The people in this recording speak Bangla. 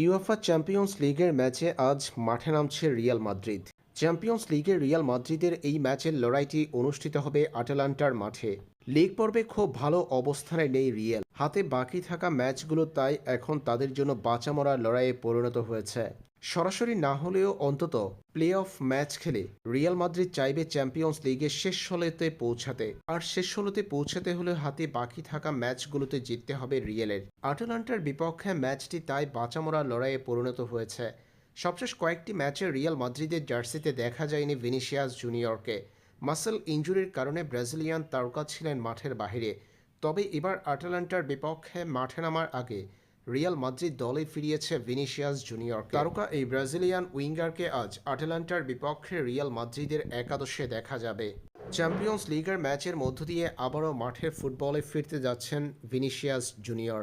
ইউএফা চ্যাম্পিয়ন্স লিগের ম্যাচে আজ মাঠে নামছে রিয়াল মাদ্রিদ। চ্যাম্পিয়ন্স লিগের রিয়াল মাদ্রিদের এই ম্যাচের লড়াইটি অনুষ্ঠিত হবে আটালান্টার মাঠে। লিগ পর্বে খুব ভালো অবস্থানে নেই রিয়েল। হাতে বাকি থাকা ম্যাচগুলো তাই এখন তাদের জন্য বাঁচামরা লড়াইয়ে পরিণত হয়েছে। সরাসরি না হলেও অন্তত প্লে অফ ম্যাচ খেলে রিয়াল মাদ্রিদ চাইবে চ্যাম্পিয়ন্স লিগের শেষ ষোলোতে পৌঁছাতে। আর শেষ ষোলোতে পৌঁছাতে হলে হাতে বাকি থাকা ম্যাচগুলোতে জিততে হবে রিয়েলের। আটালান্টার বিপক্ষে ম্যাচটি তাই বাঁচামরা লড়াইয়ে পরিণত হয়েছে। সবশেষ কয়েকটি ম্যাচে রিয়াল মাদ্রিদের জার্সিতে দেখা যায়নি ভিনিসিয়াস জুনিয়রকে। মাসেল ইঞ্জুরির কারণে ব্রাজিলিয়ান তারকা ছিলেন মাঠের বাইরে তবে এবার আটালান্টার বিপক্ষে মাঠে নামার আগে রিয়াল মাদ্রিদ দলে ফিরিয়েছে ভিনিসিয়াস জুনিয়র তারকা এই ব্রাজিলিয়ান উইঙ্গারকে আজ আটালান্টার বিপক্ষে রিয়াল মাদ্রিদের একাদশে দেখা যাবে। চ্যাম্পিয়ন্স লিগের ম্যাচের মধ্য দিয়ে আবারও মাঠের ফুটবলে ফিরতে যাচ্ছেন ভিনিসিয়াস জুনিয়র।